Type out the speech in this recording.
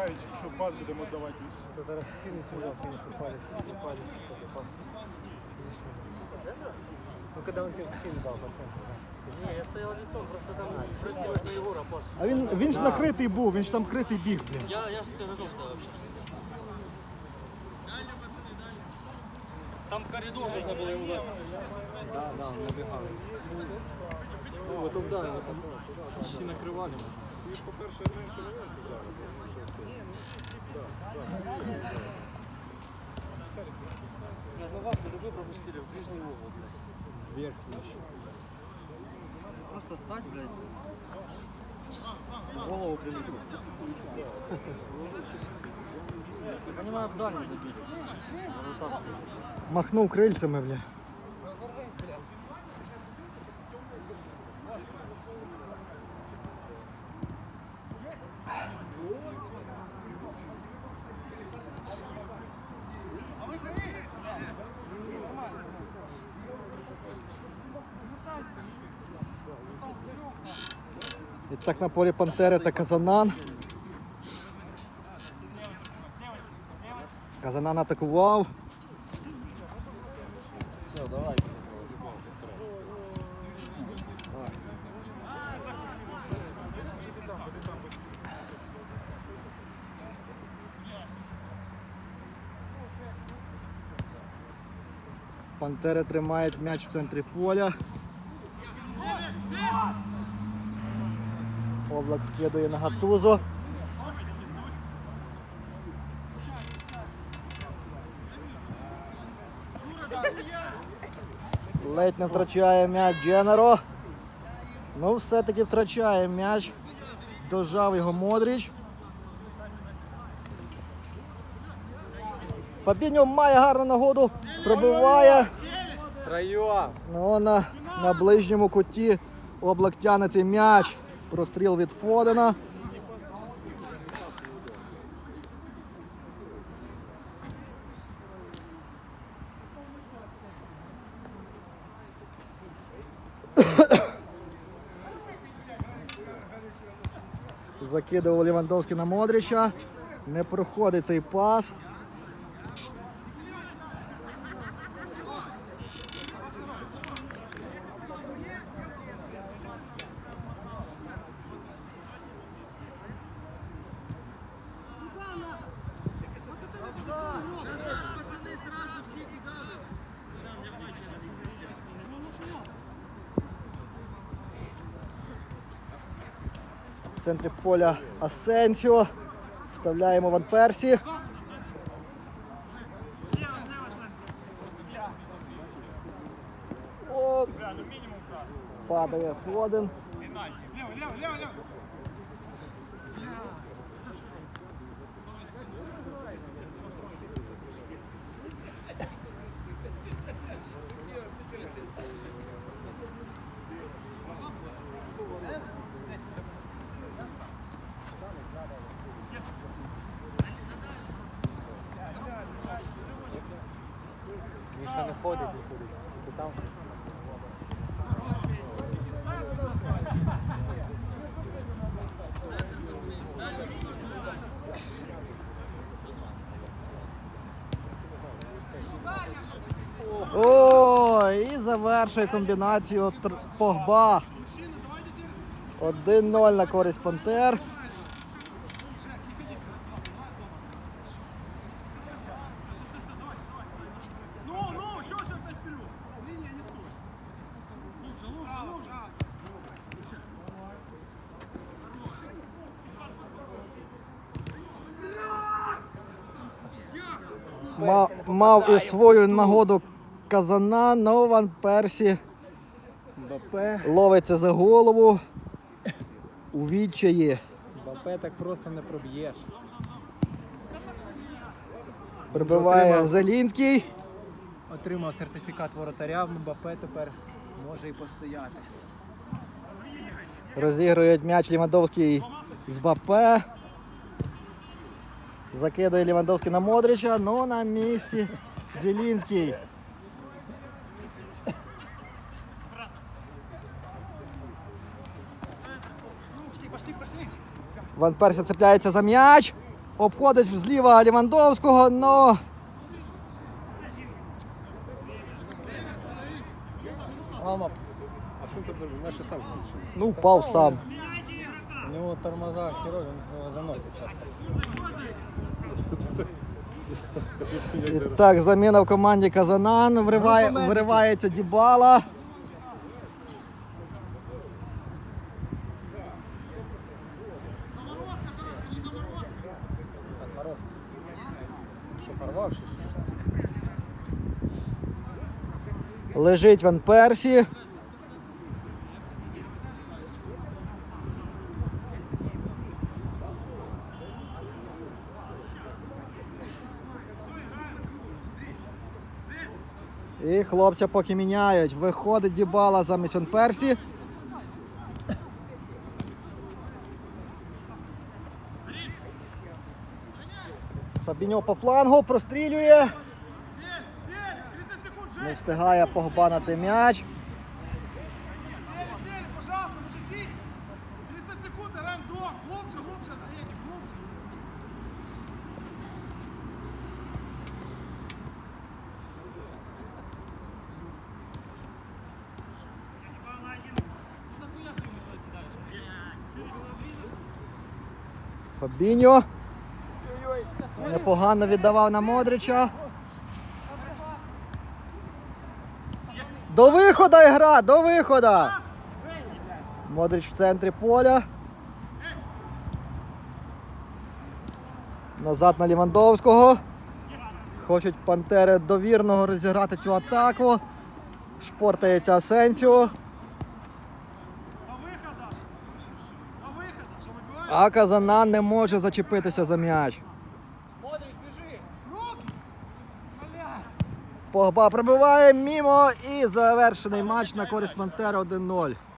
чекають, що пас будемо давати. Зараз финиш не дал, финиш упали, упали. Ну когда он финиш дал? Не, я стоял лицом, просто там просилось на Егора пас. А він, він ж накритий був, він ж там критий біг, блін. Я, я ж все равно стоял вообще. Там коридор можно было ему дать. Да, да, он. Ну, вот да, вот там почти накрывали. Ти ж, по-перше, менше моменти зараз. Ну вахту пропустили в ближний угол, блядь. Верхний еще. Просто стать, блядь. Голову прилетел. Я понимаю, в дальний. А вот так, блядь. І так на полі Пантери та Казанан. Казанан атакував. Все, давай. Пантери тримають м'яч в центрі поля. Облак скидує на гатузу. Ледь не втрачає м'яч Дженеро. Ну, все-таки втрачає м'яч. Дожав його Модріч. Фабіньо має гарну нагоду, пробиває. Ну, на, на ближньому куті облак тягне цей м'яч. Простріл від Фодена. Закидував Лівандовський на Модрича. Не проходить цей пас. В центрі поля Асенсіо. Вставляємо Ван Персі. Падає Миша не ходит, не ходит. Ты там? О, і завершує комбінацію Погба. 1-0 на користь Пантер. Мав, мав і свою нагоду Казана, но Ван Персі Мбаппе. ловиться за голову. У відчаї. Мбаппе так просто не проб'єш. Прибиває Отримав. Зелінський. Отримав сертифікат воротаря, Мбаппе тепер може і постояти. Розігрують м'яч Лівандовський з Бапе. Закидує Лівандовський на Модрича, ну на місці Зелінський. Ван Персі цепляється за м'яч. Обходить зліва Лівандовського, но а що ти знаєш, ну, впав сам. У нього тормоза херові, він його заносить часто. І так, заміна в команді Казанан. Вриває, виривається Дібала. Лежить Ван Персі. І хлопця поки міняють. Виходить Дібала замість он Персі. Фабіньо по флангу прострілює. Сель, сель, 30 секунд, Не встигає Погба на цей м'яч. Фабіньо. Непогано віддавав на Модрича. До виходу ігра, до виходу. Модрич в центрі поля. Назад на Лівандовського. Хочуть Пантери довірного розіграти цю атаку. Шпортається Асенсіо. До виходу. До виходу, що вибиває? А Казана не може зачепитися за м'яч. Модрич, біжи. Погба пробиває мімо і завершений матч на користь Пантери 1-0.